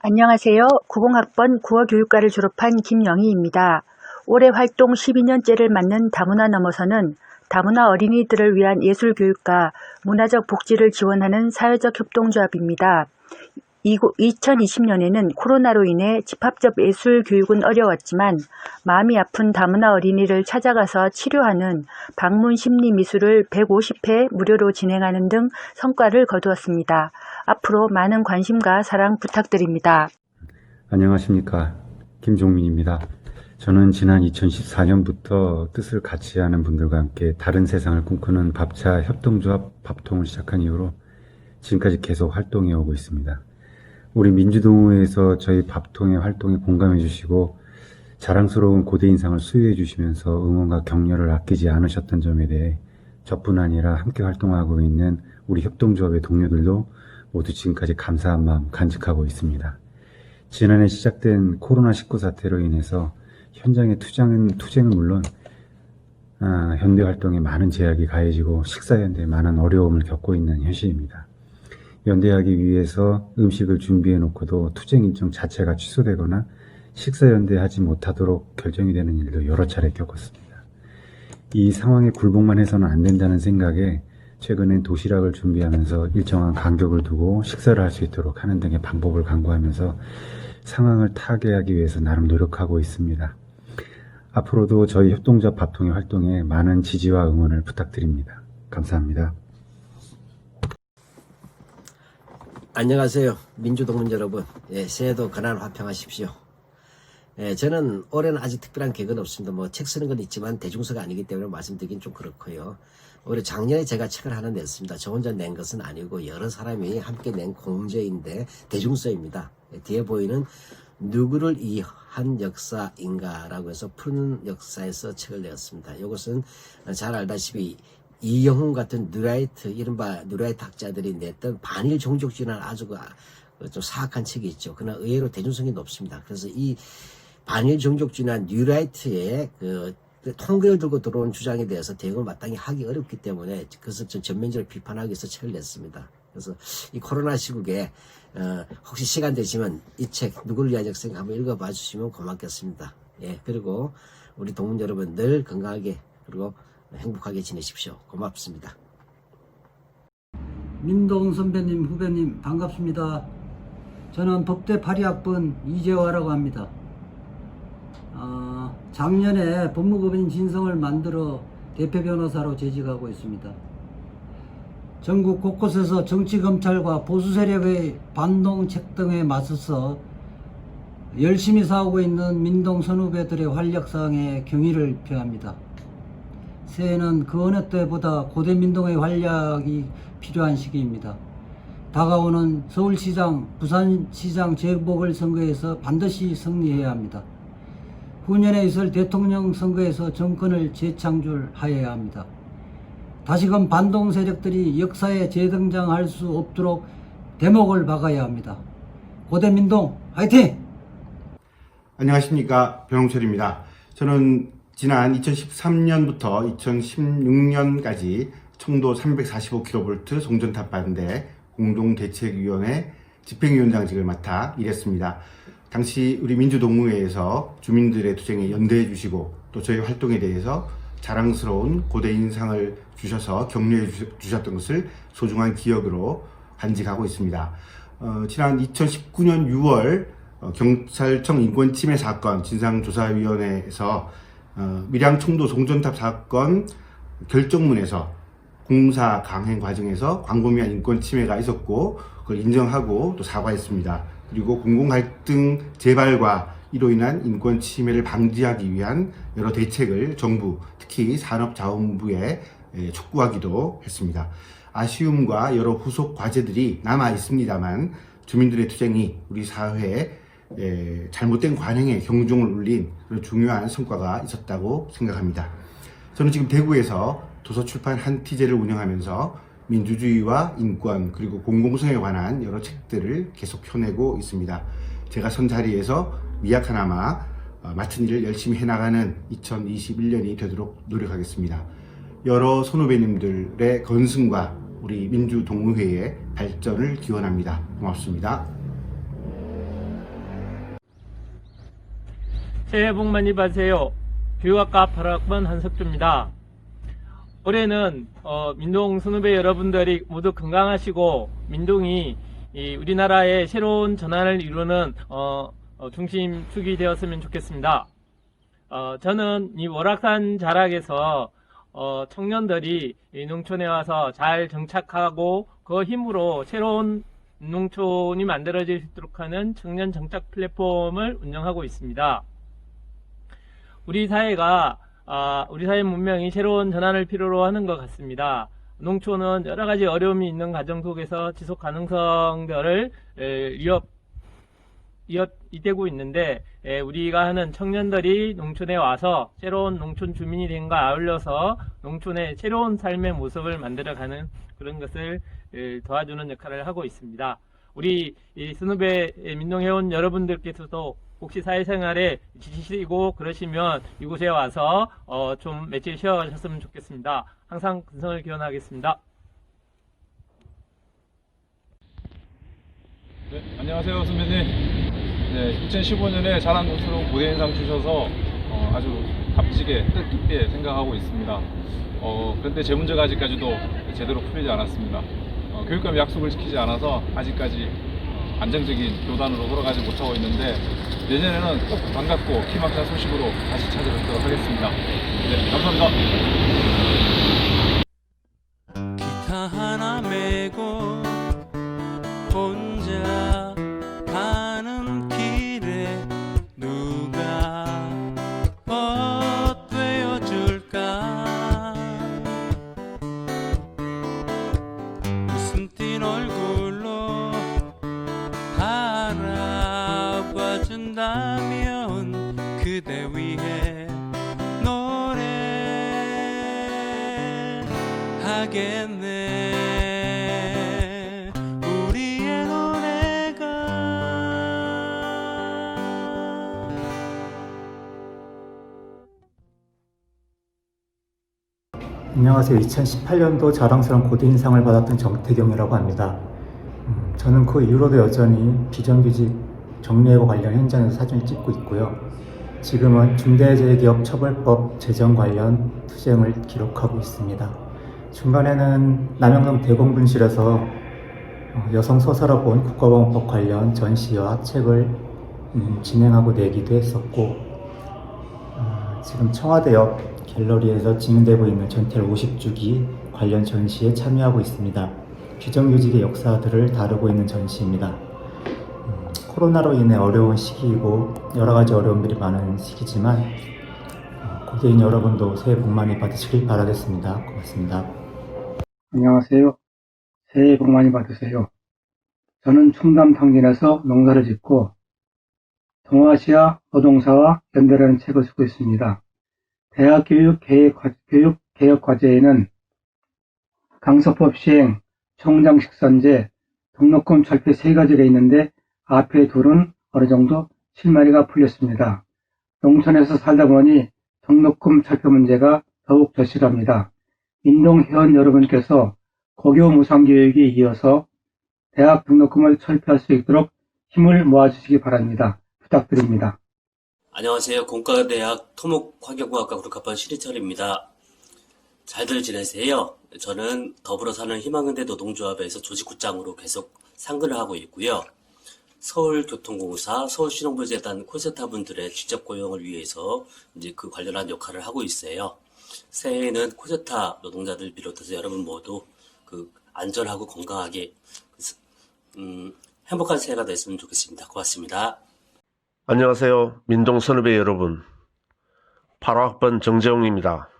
안녕하세요. 90학번 국어교육과를 졸업한 김영희입니다. 올해 활동 12년째를 맞는 다문화 넘어서는 다문화 어린이들을 위한 예술교육과 문화적 복지를 지원하는 사회적 협동조합입니다. 2020년에는 코로나로 인해 집합적 예술 교육은 어려웠지만 마음이 아픈 다문화 어린이를 찾아가서 치료하는 방문 심리 미술을 150회 무료로 진행하는 등 성과를 거두었습니다. 앞으로 많은 관심과 사랑 부탁드립니다. 안녕하십니까. 김종민입니다. 저는 지난 2014년부터 뜻을 같이 하는 분들과 함께 다른 세상을 꿈꾸는 밥차 협동조합 밥통을 시작한 이후로 지금까지 계속 활동해 오고 있습니다. 우리 민주동호회에서 저희 밥통의 활동에 공감해 주시고 자랑스러운 고대 인상을 수여해 주시면서 응원과 격려를 아끼지 않으셨던 점에 대해 저뿐 아니라 함께 활동하고 있는 우리 협동조합의 동료들도 모두 지금까지 감사한 마음 간직하고 있습니다. 지난해 시작된 코로나19 사태로 인해서 현장의 투쟁은, 투쟁은 물론 아, 현대 활동에 많은 제약이 가해지고 식사 연대에 많은 어려움을 겪고 있는 현실입니다. 연대하기 위해서 음식을 준비해 놓고도 투쟁 일정 자체가 취소되거나 식사 연대하지 못하도록 결정이 되는 일도 여러 차례 겪었습니다. 이 상황에 굴복만 해서는 안 된다는 생각에 최근엔 도시락을 준비하면서 일정한 간격을 두고 식사를 할 수 있도록 하는 등의 방법을 강구하면서 상황을 타개하기 위해서 나름 노력하고 있습니다. 앞으로도 저희 협동조합 밥통의 활동에 많은 지지와 응원을 부탁드립니다. 감사합니다. 안녕하세요. 민주동문 여러분. 예, 새해도 건안 화평하십시오. 예, 저는 올해는 아직 특별한 계획은 없습니다. 뭐 책 쓰는 건 있지만 대중서가 아니기 때문에 말씀드리긴 좀 그렇고요. 올해 작년에 제가 책을 하나 냈습니다. 저 혼자 낸 것은 아니고 여러 사람이 함께 낸 공저인데 대중서입니다. 예, 뒤에 보이는 누구를 이한 역사인가라고 해서 푸는 역사에서 책을 내었습니다. 이것은 잘 알다시피 이영훈 같은 뉴라이트 이른바 뉴라이트 학자들이 냈던 반일 종족주의라는 아주 그, 좀 사악한 책이 있죠. 그러나 의외로 대중성이 높습니다. 그래서 이 반일 종족주의나 뉴라이트의 그 통계를 들고 들어온 주장에 대해서 대응을 마땅히 하기 어렵기 때문에 그것을 좀 전면적으로 비판하기 위해서 책을 냈습니다. 그래서 이 코로나 시국에 어, 혹시 시간 되시면 이 책 누구를 위한 역생 한번 읽어봐 주시면 고맙겠습니다. 예 그리고 우리 동문 여러분 늘 건강하게 그리고 행복하게 지내십시오. 고맙습니다. 민동 선배님, 후배님 반갑습니다. 저는 법대 8위학번 이재화라고 합니다. 아, 작년에 법무법인 진성을 만들어 대표 변호사로 재직하고 있습니다. 전국 곳곳에서 정치검찰과 보수 세력의 반동책 등에 맞서서 열심히 싸우고 있는 민동 선후배들의 활약상에 경의를 표합니다. 새해는 그 어느 때보다 고대 민동의 활약이 필요한 시기입니다. 다가오는 서울시장, 부산시장 재보궐선거에서 반드시 승리해야 합니다. 후년에 있을 대통령 선거에서 정권을 재창출하여야 합니다. 다시금 반동 세력들이 역사에 재등장할 수 없도록 대목을 박아야 합니다. 고대 민동 화이팅! 안녕하십니까 변홍철입니다. 저는 지난 2013년부터 2016년까지 청도 345kV 송전탑 반대 공동대책위원회 집행위원장직을 맡아 일했습니다. 당시 우리 민주동무회에서 주민들의 투쟁에 연대해 주시고 또 저희 활동에 대해서 자랑스러운 고대 인상을 주셔서 격려해 주셨던 것을 소중한 기억으로 간직하고 있습니다. 어, 지난 2019년 6월 어, 경찰청 인권침해 사건 진상조사위원회에서 어, 밀양 청도 송전탑 사건 결정문에서 공사 강행 과정에서 광범위한 인권 침해가 있었고 그걸 인정하고 또 사과했습니다. 그리고 공공 갈등 재발과 이로 인한 인권 침해를 방지하기 위한 여러 대책을 정부 특히 산업자원부에 예, 촉구하기도 했습니다. 아쉬움과 여러 후속 과제들이 남아 있습니다만 주민들의 투쟁이 우리 사회에 예, 잘못된 관행에 경종을 울린 그런 중요한 성과가 있었다고 생각합니다. 저는 지금 대구에서 도서출판 한티제를 운영하면서 민주주의와 인권 그리고 공공성에 관한 여러 책들을 계속 펴내고 있습니다. 제가 선 자리에서 미약하나마 어, 맡은 일을 열심히 해나가는 2021년이 되도록 노력하겠습니다. 여러 선후배님들의 건승과 우리 민주동의회의 발전을 기원합니다. 고맙습니다. 새해 복 많이 받으세요. 교육학과 8학번 한석주입니다. 올해는 어, 민동 선후배 여러분들이 모두 건강하시고 민동이 이 우리나라의 새로운 전환을 이루는 어, 어, 중심축이 되었으면 좋겠습니다. 어, 저는 이 월악산 자락에서 어, 청년들이 이 농촌에 와서 잘 정착하고 그 힘으로 새로운 농촌이 만들어질 수 있도록 하는 청년 정착 플랫폼을 운영하고 있습니다. 우리 사회가 아, 우리 사회 문명이 새로운 전환을 필요로 하는 것 같습니다. 농촌은 여러 가지 어려움이 있는 과정 속에서 지속 가능성들을 에, 위협 이어 이되고 있는데 에, 우리가 하는 청년들이 농촌에 와서 새로운 농촌 주민이 된과 아울러서 농촌의 새로운 삶의 모습을 만들어가는 그런 것을 에, 도와주는 역할을 하고 있습니다. 우리 이 스누베 민농회원 여러분들께서도 혹시 사회생활에 지치시고 그러시면 이곳에 와서 어, 좀 며칠 쉬어가셨으면 좋겠습니다. 항상 근성을 기원하겠습니다. 네, 안녕하세요 선배님. 네, 2015년에 자랑스러운 고대인상 주셔서 어, 아주 값지게 뜻깊게 생각하고 있습니다. 어, 그런데 제 문제가 아직까지도 제대로 풀리지 않았습니다. 어, 교육감 약속을 지키지 않아서 아직까지 어, 안정적인 교단으로 돌아가지 못하고 있는데 내년에는 꼭 반갑고 희망찬 소식으로 다시 찾아뵙도록 하겠습니다. 네, 감사합니다. 안녕하세요. 2018년도 자랑스러운 고대인상을 받았던 정태경이라고 합니다. 음, 저는 그 이후로도 여전히 비정규직 정리해고 관련 현장에서 사진을 찍고 있고요. 지금은 중대재해기업처벌법 제정 관련 투쟁을 기록하고 있습니다. 중간에는 남영동 대공분실에서 어, 여성 소설을 본 국가보건법 관련 전시와 책을 음, 진행하고 내기도 했었고 어, 지금 청와대 옆 갤러리에서 진행되고 있는 전태일 50주기 관련 전시에 참여하고 있습니다. 비정규직의 역사들을 다루고 있는 전시입니다. 음, 코로나로 인해 어려운 시기이고 여러 가지 어려움들이 많은 시기지만 어, 고대인 여러분도 새해 복 많이 받으시길 바라겠습니다. 고맙습니다. 안녕하세요. 새해 복 많이 받으세요. 저는 충남 당진에서 농사를 짓고 동아시아 노동사와 연대라는 책을 쓰고 있습니다. 대학 교육 개혁, 과제에는 강서법 시행, 총장 식 선제, 등록금 철폐 세 가지가 있는데 앞에 둘은 어느 정도 실마리가 풀렸습니다. 농촌에서 살다 보니 등록금 철폐 문제가 더욱 절실합니다. 민동 회원 여러분께서 고교 무상교육에 이어서 대학 등록금을 철폐할 수 있도록 힘을 모아주시기 바랍니다. 부탁드립니다. 안녕하세요. 공과대학 토목화교공학과 그룹학번 신희철입니다. 잘들 지내세요? 저는 더불어 사는 희망현대 노동조합에서 조직국장으로 계속 상근을 하고 있고요. 서울교통공사, 서울신용부재단 콜센터 분들의 직접 고용을 위해서 이제 그 관련한 역할을 하고 있어요. 새해에는 콜센터 노동자들 비롯해서 여러분 모두 그 안전하고 건강하게 음, 행복한 새해가 됐으면 좋겠습니다. 고맙습니다. 안녕하세요. 민동 선후배 여러분. 8학번 정재홍입니다.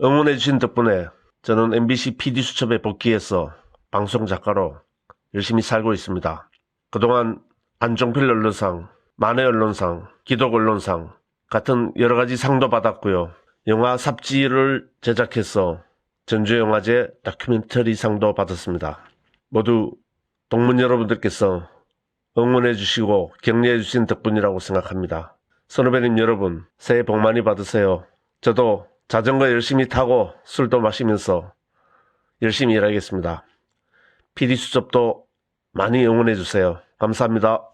응원해주신 덕분에 저는 MBC PD수첩에 복귀해서 방송작가로 열심히 살고 있습니다. 그동안 안종필 언론상, 만해 언론상, 기독 언론상 같은 여러 가지 상도 받았고요. 영화 삽지를 제작해서 전주영화제 다큐멘터리 상도 받았습니다. 모두 동문 여러분들께서 응원해 주시고 격려해 주신 덕분이라고 생각합니다. 선후배님 여러분, 새해 복 많이 받으세요. 저도 자전거 열심히 타고 술도 마시면서 열심히 일하겠습니다. PD 수첩도 많이 응원해 주세요. 감사합니다.